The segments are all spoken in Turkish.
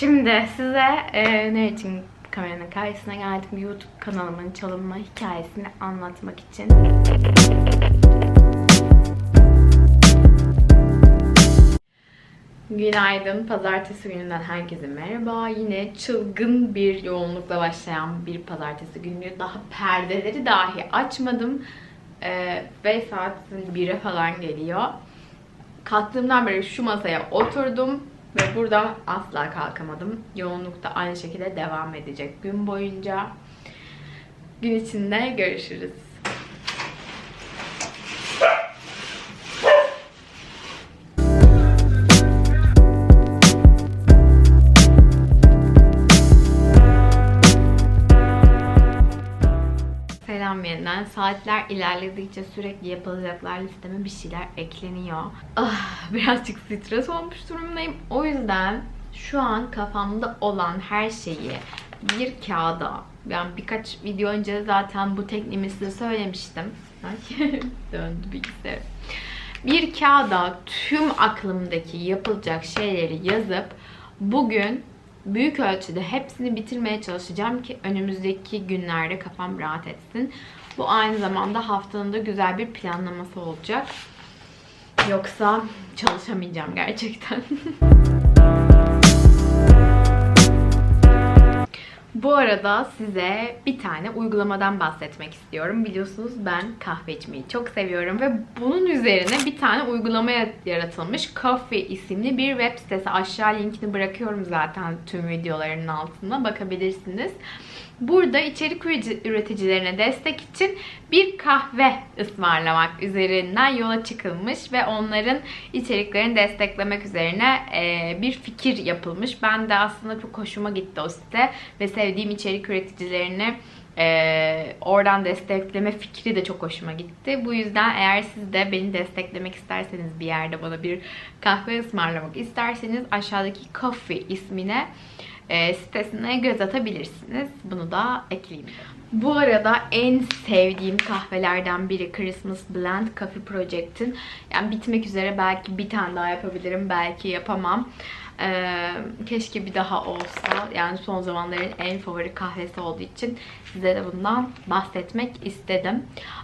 Şimdi size e, ne için kameranın karşısına geldim? YouTube kanalımın çalınma hikayesini anlatmak için. Günaydın. Pazartesi gününden herkese merhaba. Yine çılgın bir yoğunlukla başlayan bir pazartesi günü. Daha perdeleri dahi açmadım. Ee, ve saat 1'e falan geliyor. Kalktığımdan beri şu masaya oturdum ve buradan asla kalkamadım. Yoğunluk da aynı şekilde devam edecek gün boyunca. Gün içinde görüşürüz. Yeniden. Saatler ilerledikçe sürekli yapılacaklar listeme bir şeyler ekleniyor. Ah, birazcık stres olmuş durumdayım. O yüzden şu an kafamda olan her şeyi bir kağıda, yani birkaç video önce zaten bu tekniğimi size söylemiştim. Ay, döndü bilgisayar. Bir kağıda tüm aklımdaki yapılacak şeyleri yazıp bugün büyük ölçüde hepsini bitirmeye çalışacağım ki önümüzdeki günlerde kafam rahat etsin. Bu aynı zamanda haftanın da güzel bir planlaması olacak. Yoksa çalışamayacağım gerçekten. Bu arada size bir tane uygulamadan bahsetmek istiyorum. Biliyorsunuz ben kahve içmeyi çok seviyorum ve bunun üzerine bir tane uygulama yaratılmış. Coffee isimli bir web sitesi. Aşağı linkini bırakıyorum zaten tüm videoların altına bakabilirsiniz. Burada içerik üreticilerine destek için bir kahve ısmarlamak üzerinden yola çıkılmış ve onların içeriklerini desteklemek üzerine bir fikir yapılmış. Ben de aslında çok hoşuma gitti o site ve sevdiğim içerik üreticilerini ee, oradan destekleme fikri de çok hoşuma gitti. Bu yüzden eğer siz de beni desteklemek isterseniz bir yerde bana bir kahve ısmarlamak isterseniz aşağıdaki Coffee ismine e, sitesine göz atabilirsiniz. Bunu da ekleyeyim. Bu arada en sevdiğim kahvelerden biri Christmas Blend Coffee Project'in. Yani bitmek üzere belki bir tane daha yapabilirim, belki yapamam. Ee, keşke bir daha olsa. Yani son zamanların en favori kahvesi olduğu için size de bundan bahsetmek istedim.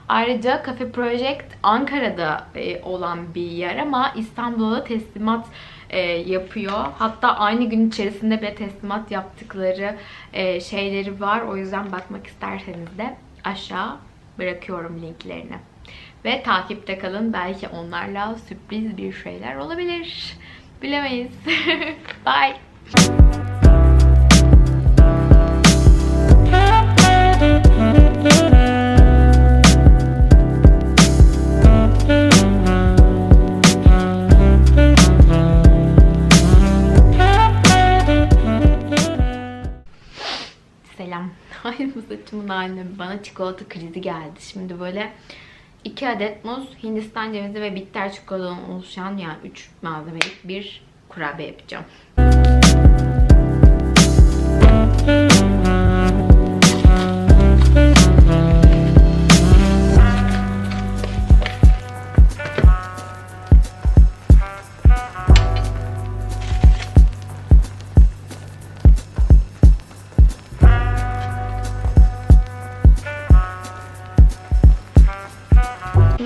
Ayrıca Cafe Project Ankara'da e, olan bir yer ama İstanbul'da teslimat e, yapıyor. Hatta aynı gün içerisinde bile teslimat yaptıkları e, şeyleri var. O yüzden bakmak isterseniz de aşağı bırakıyorum linklerini. Ve takipte kalın. Belki onlarla sürpriz bir şeyler olabilir. Bilemeyiz. Bye. Hayır bu saçımın haline bana çikolata krizi geldi. Şimdi böyle 2 adet muz, hindistan cevizi ve bitter çikolatadan oluşan yani 3 malzemelik bir kurabiye yapacağım.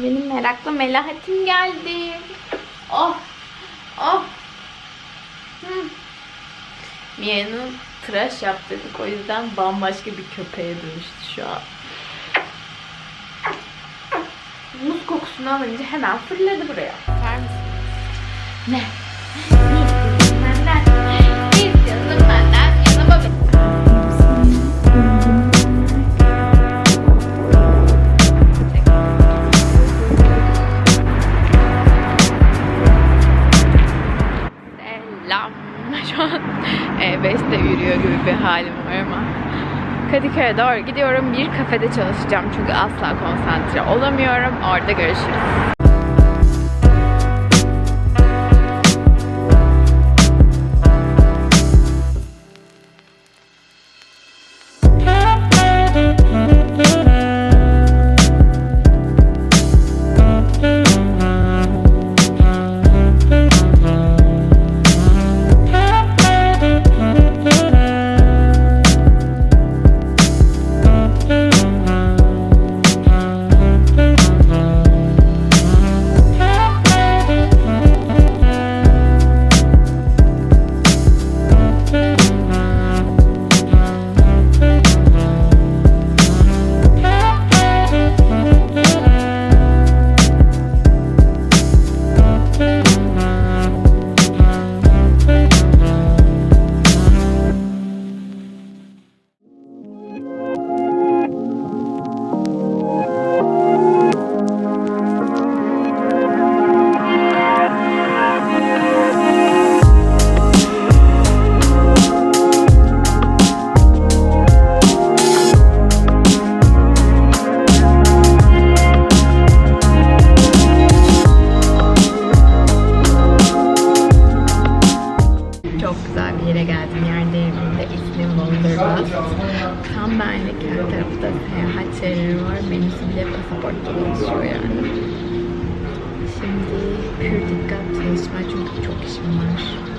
Benim meraklı melahatim geldi. Oh. Oh. Hmm. Mia'nın tıraş yaptırdık. O yüzden bambaşka bir köpeğe dönüştü şu an. Muz kokusunu alınca hemen fırladı buraya. Ne Kadıköy'e doğru gidiyorum. Bir kafede çalışacağım çünkü asla konsantre olamıyorum. Orada görüşürüz. Bir yere geldim. Yer değirmeninde ismi Wonderlust. Tam benlik her tarafta seyahat şeyleri var. Menüsü bile pasaportta oluşuyor yani. Şimdi pür dikkat çalışma çünkü çok işim var.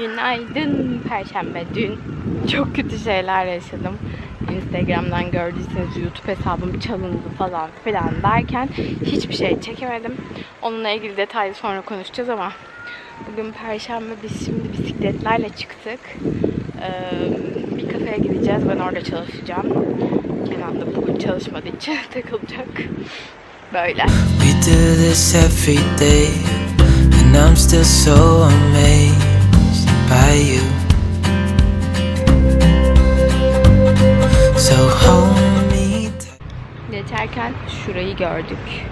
Günaydın Perşembe. Dün çok kötü şeyler yaşadım. Instagram'dan gördüyseniz YouTube hesabım çalındı falan filan derken hiçbir şey çekemedim. Onunla ilgili detaylı sonra konuşacağız ama bugün Perşembe biz şimdi bisikletlerle çıktık. Ee, bir kafeye gideceğiz. Ben orada çalışacağım. Kenan da bugün çalışmadığı için takılacak. Böyle. We do this every day, and I'm still so amazed by you. So hold me. Geçerken şurayı gördük.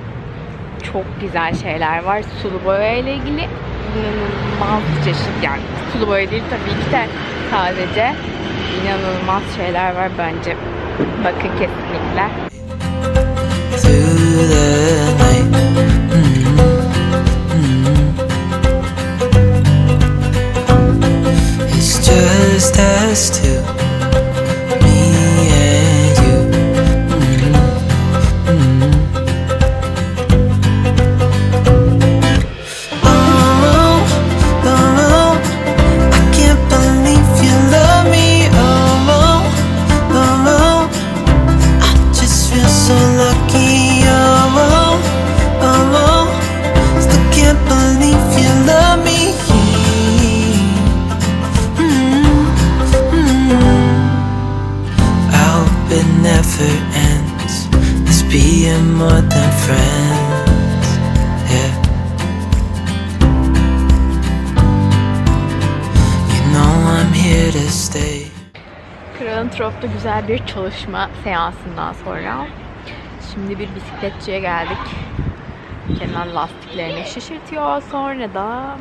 Çok güzel şeyler var. Sulu boya ile ilgili inanılmaz çeşit yani. Sulu boya değil tabii ki de sadece inanılmaz şeyler var bence. Bakın kesinlikle. us to being more than friends. Yeah. You know I'm here to stay. Kralın Trop'ta güzel bir çalışma seansından sonra şimdi bir bisikletçiye geldik. Kenan lastiklerini şişirtiyor. Sonra da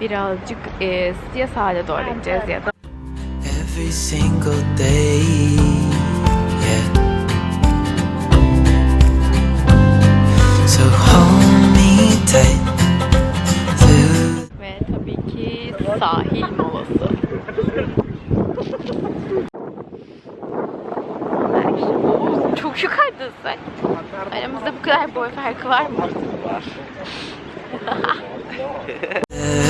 birazcık e, ya sahile doğru gideceğiz ya da every single day. Var mı? Mm-hmm.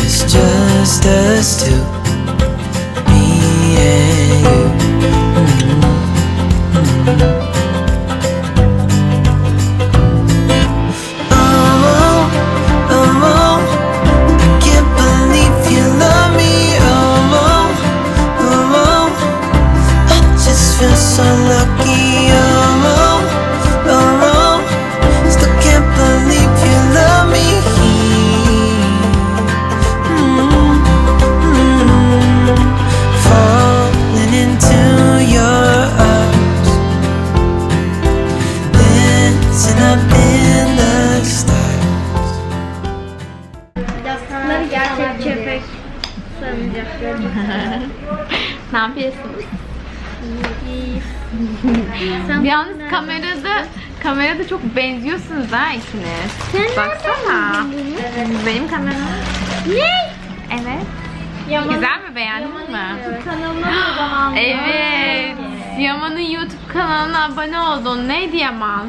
It's just us two, me and you. Yapıyorsunuz? Yalnız kamerada kamerada çok benziyorsunuz ha ikiniz. Sen Baksana. Benim kameram. Ne? Evet. Yaman, Güzel mi? Beğendin mi? kanalına Evet. Yaman'ın YouTube kanalına abone oldun. Neydi Yaman?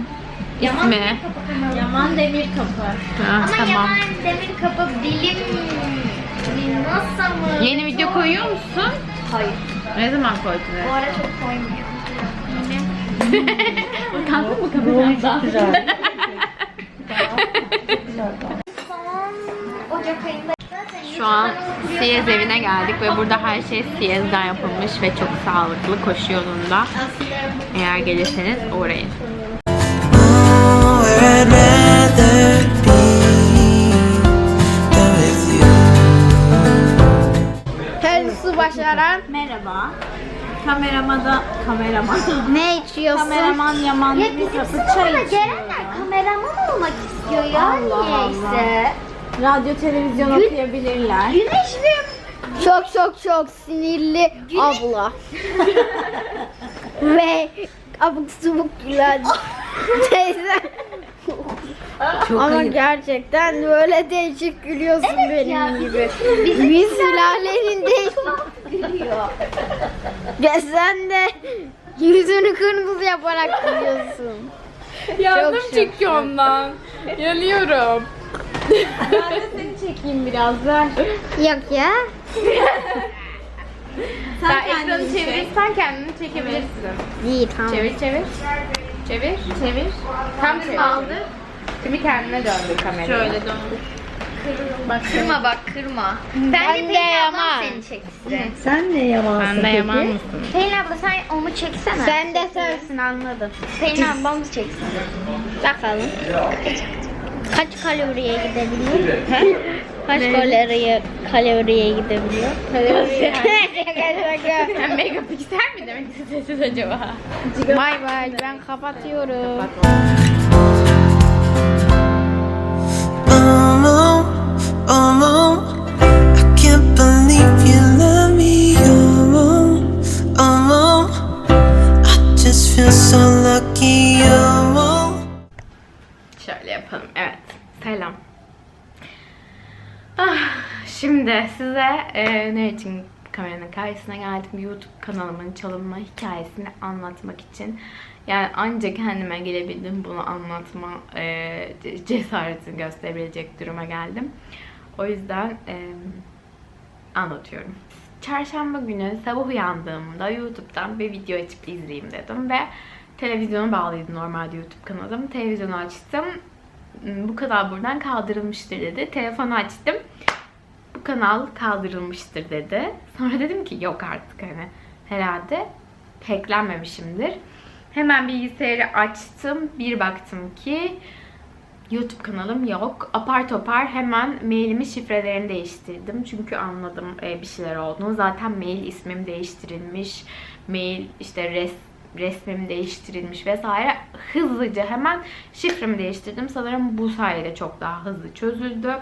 İsmi. Yaman Demir Kapı. Ha, Ama tamam. Yaman Demir Kapı bilim nasıl mı? Yeni video koyuyor musun? Hayır. Ne zaman Bu koydun? ara çok koymuyor. Utandın mı kameradan? Ocak ayında Şu an Siyez evine geldik ve burada her şey Siyez'den yapılmış ve çok sağlıklı koşu yolunda. Eğer gelirseniz uğrayın. Başaran Merhaba. Kameramada kameraman. ne içiyorsun? kameraman Yaman Ya bizim Kapı çay içiyor. gelenler kameraman olmak istiyor ya Allah niyeyse. Radyo televizyon okuyabilirler. Güneşli Çok çok çok sinirli abla. Ve abuk subuk gülen teyze. Ama gerçekten böyle değişik gülüyorsun benim ya, gibi. Biz sülalenin değişik gülüyor. Ve sen de yüzünü kırmızı yaparak gülüyorsun. Yandım Çok çünkü ondan. Yanıyorum. Ben de seni çekeyim biraz ver. Yok ya. Sen Sen ekranı kendini çek. çevirirsen kendini çekebilirsin. İyi tamam. Çevir çevir. Çevir. Çevir. Tam çevir. aldı. Şimdi kendine döndür kamerayı. Şöyle döndür. Bak kırma bak kırma. Ben Bence de Pelin ablam yaman. seni çeksin. Sen ne yamansın Sen de yaman mısın? Pelin abla sen onu çeksene. Sen de sensin anladım. Pelin ablam çeksin. Bakalım. Kaç kaloriye gidebiliyor? Kaç kaloriye kaloriye gidebiliyor? Kaloriye. megapiksel mi demek istediniz acaba? Bay bay ben kapatıyorum. Oh Şöyle yapalım. Evet. Selam. Ah, şimdi size e, ne için kameranın karşısına geldim? YouTube kanalımın çalınma hikayesini anlatmak için. Yani ancak kendime gelebildim bunu anlatma e, ce- cesaretini gösterebilecek duruma geldim. O yüzden e, anlatıyorum. Çarşamba günü sabah uyandığımda YouTube'dan bir video açıp izleyeyim dedim ve televizyonu bağlıydı normalde YouTube kanalım. Televizyonu açtım. Hmm, Bu kanal buradan kaldırılmıştır dedi. Telefonu açtım. Bu kanal kaldırılmıştır dedi. Sonra dedim ki yok artık hani herhalde hacklenmemişimdir. Hemen bilgisayarı açtım. Bir baktım ki YouTube kanalım yok. Apar topar hemen mailimi şifrelerini değiştirdim. Çünkü anladım e, bir şeyler olduğunu. Zaten mail ismim değiştirilmiş. Mail işte res, resmim değiştirilmiş vesaire. Hızlıca hemen şifremi değiştirdim. Sanırım bu sayede çok daha hızlı çözüldü.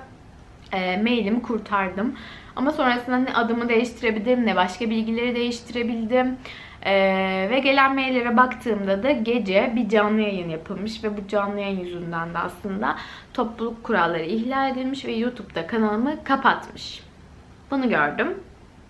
E, mailimi kurtardım. Ama sonrasında ne adımı değiştirebildim ne başka bilgileri değiştirebildim. Ee, ve gelen maillere baktığımda da gece bir canlı yayın yapılmış ve bu canlı yayın yüzünden de aslında topluluk kuralları ihlal edilmiş ve YouTube'da kanalımı kapatmış. Bunu gördüm.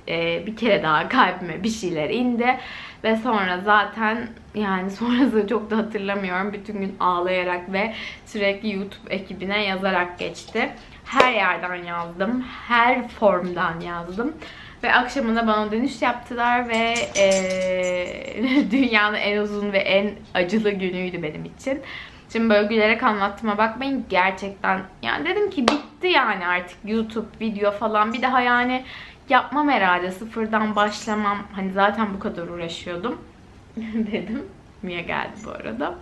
Ee, bir kere daha kalbime bir şeyler indi ve sonra zaten yani sonrasını çok da hatırlamıyorum. Bütün gün ağlayarak ve sürekli YouTube ekibine yazarak geçti. Her yerden yazdım, her formdan yazdım. Ve akşamında bana dönüş yaptılar ve eee, dünyanın en uzun ve en acılı günüydü benim için. Şimdi böyle gülerek anlattığıma bakmayın gerçekten yani dedim ki bitti yani artık YouTube video falan bir daha yani yapmam herhalde sıfırdan başlamam hani zaten bu kadar uğraşıyordum dedim. Mia geldi bu arada.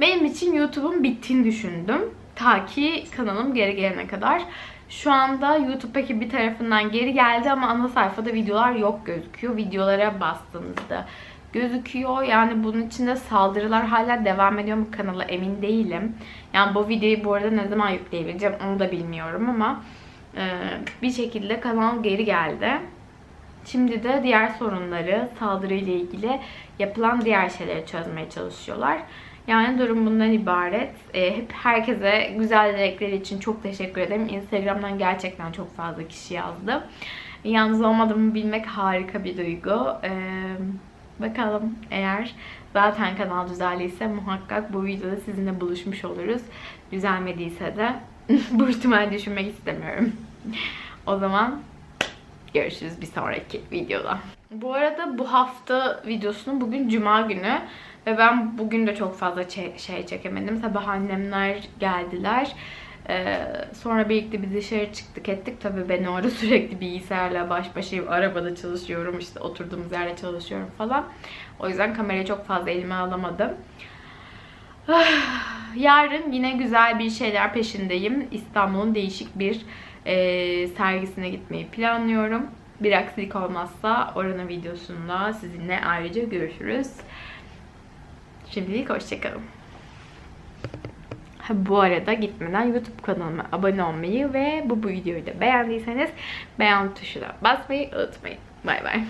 Benim için YouTube'un bittiğini düşündüm. Ta ki kanalım geri gelene kadar. Şu anda YouTube ekibi tarafından geri geldi ama ana sayfada videolar yok gözüküyor. Videolara bastığınızda gözüküyor. Yani bunun içinde saldırılar hala devam ediyor mu kanala emin değilim. Yani bu videoyu bu arada ne zaman yükleyebileceğim onu da bilmiyorum ama e, bir şekilde kanal geri geldi. Şimdi de diğer sorunları, saldırı ile ilgili yapılan diğer şeyleri çözmeye çalışıyorlar. Yani durum bundan ibaret. E, hep herkese güzel dilekleri için çok teşekkür ederim. Instagram'dan gerçekten çok fazla kişi yazdı. Yalnız olmadığımı bilmek harika bir duygu. E, bakalım eğer zaten kanal düzelliyse muhakkak bu videoda sizinle buluşmuş oluruz. Düzelmediyse de bu ihtimali düşünmek istemiyorum. O zaman görüşürüz bir sonraki videoda. Bu arada bu hafta videosunu bugün cuma günü ve ben bugün de çok fazla şey çekemedim. Sabah annemler geldiler. Ee, sonra birlikte bir dışarı çıktık ettik. Tabii ben orada sürekli bilgisayarla baş başayım. Arabada çalışıyorum işte oturduğumuz yerde çalışıyorum falan. O yüzden kamerayı çok fazla elime alamadım. Yarın yine güzel bir şeyler peşindeyim. İstanbul'un değişik bir e, sergisine gitmeyi planlıyorum. Bir aksilik olmazsa oranın videosunda sizinle ayrıca görüşürüz. Şimdilik hoşçakalın. Ha, bu arada gitmeden YouTube kanalıma abone olmayı ve bu, bu videoyu da beğendiyseniz beğen tuşuna basmayı unutmayın. Bay bay.